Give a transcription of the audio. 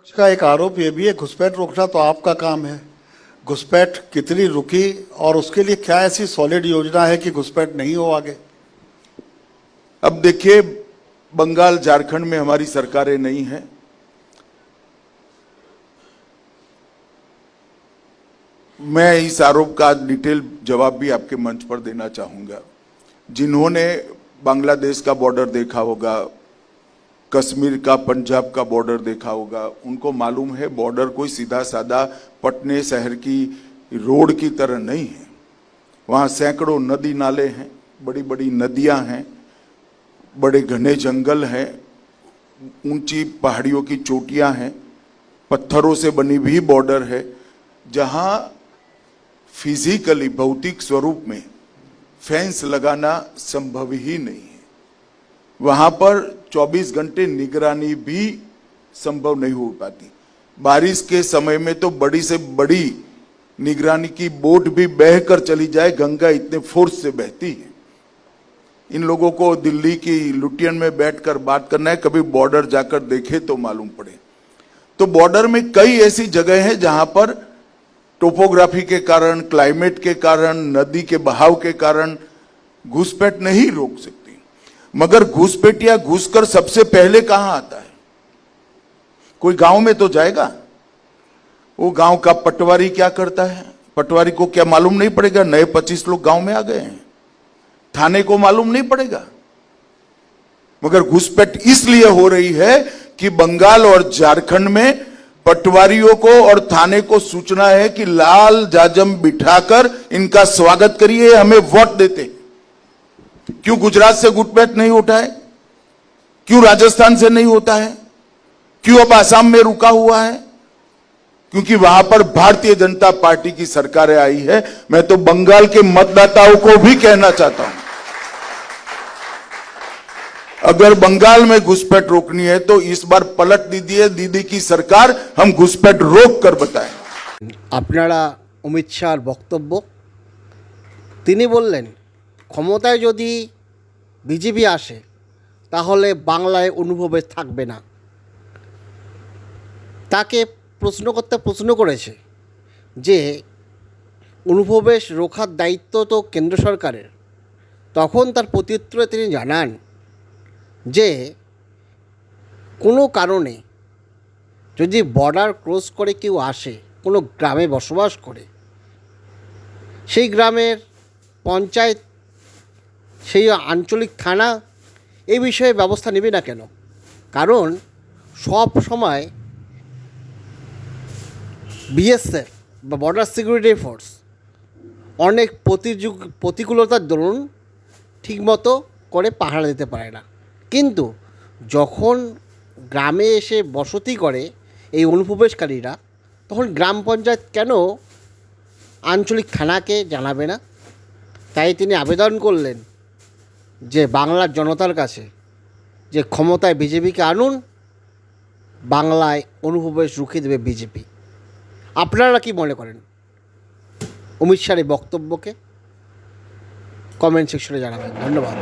पक्ष का एक आरोप ये भी है, घुसपैठ रोकना तो आपका काम है। घुसपैठ कितनी रुकी और उसके लिए क्या ऐसी सॉलिड योजना है कि घुसपैठ नहीं हो आगे? अब देखिए, बंगाल झारखंड में हमारी सरकारें नहीं हैं। मैं इस आरोप का डिटेल जवाब भी आपके मंच पर देना चाहूँगा। जिन्होंने बांग्लादेश का बॉर्डर देखा होगा कश्मीर का, पंजाब का बॉर्डर देखा होगा। उनको मालूम है बॉर्डर कोई सीधा साधा पटने शहर की रोड की तरह नहीं है। वहाँ सैकड़ों नदी नाले हैं बड़ी बड़ी नदियाँ हैं, बड़े घने जंगल हैं, ऊँची पहाड़ियों की चोटियाँ हैं, पत्थरों से बनी भी बॉर्डर है, जहाँ फिजिकली भौतिक स्वरूप में फेंस लगाना संभव ही नहीं। वहाँ पर 24 घंटे निगरानी भी संभव नहीं हो पाती। बारिश के समय में तो बड़ी से बड़ी निगरानी की बोट भी बहकर चली जाए, गंगा इतने फोर्स से बहती है। इन लोगों को दिल्ली की लुटियन में बैठकर बात करना है, कभी बॉर्डर जाकर देखे तो मालूम पड़े। तो बॉर्डर में कई ऐसी जगह हैं जहाँ पर टोपोग्राफी के कारण, क्लाइमेट के कारण, नदी के बहाव के कारण घुसपैठ नहीं रोक सकती। मगर घुसपैठिया घुसकर सबसे पहले कहाँ आता है? कोई गाँव में तो जाएगा? वो गाँव का पटवारी क्या करता है? पटवारी को क्या मालूम नहीं पड़ेगा? नए पच्चीस लोग गाँव में आ गए हैं। थाने को मालूम नहीं पड़ेगा। मगर घुसपैठ इसलिए हो रही है कि बंगाल और झारखंड में पटवारियों को और थाने को सूचना है कि लाल जाजम बिठाकर इनका स्वागत करिए, हमें वोट देते क्यों गुजरात से घुसपैठ नहीं उठा है क्यों राजस्थान से नहीं होता है क्यों अब आसाम में रुका हुआ है क्योंकि वहां पर भारतीय जनता पार्टी की सरकारें आई है मैं तो बंगाल के मतदाताओं को भी कहना चाहता हूं अगर बंगाल में घुसपैठ रोकनी है तो इस बार पलट दीजिए दीदी की सरकार हम घुसपैठ रोक कर बताएं আপনারা অমিত শাহর বক্তব্য তিনি বললেন ক্ষমতায় যদি বিজেপি আসে, তাহলে বাংলায় অনুভবে থাকবে না। তাকে প্রশ্ন করতে প্রশ্ন করেছে যে অনুপ্রবেশ রোখার দায়িত্ব তো কেন্দ্র সরকারের। তখন তার প্রত্যুত্তরে তিনি জানান যে, কোনো কারণে যদি বর্ডার ক্রস করে কেউ আসে, কোনো গ্রামে বসবাস করে, সেই গ্রামের পঞ্চায়েত সেই আঞ্চলিক থানা এই বিষয়ে ব্যবস্থা নেবে না কেন? কারণ সব সময় বিএসএফ বা বর্ডার সিকিউরিটি ফোর্স অনেক প্রতিযোগ, প্রতিকূলতার দরুন ঠিকমতো করে পাহারা দিতে পারে না। কিন্তু যখন গ্রামে এসে বসতি করে এই অনুপ্রবেশকারীরা, তখন গ্রাম পঞ্চায়েত কেন আঞ্চলিক থানাকে জানাবে না? তাই তিনি আবেদন করলেন যে বাংলার জনতার কাছে যে ক্ষমতায় বিজেপিকে আনুন, বাংলায় অনুপ্রবেশ রুখে দেবে বিজেপি। আপনারা কি মনে করেন? অমিত শাহের বক্তব্যকে কমেন্ট সেকশনে জানাবেন। ধন্যবাদ।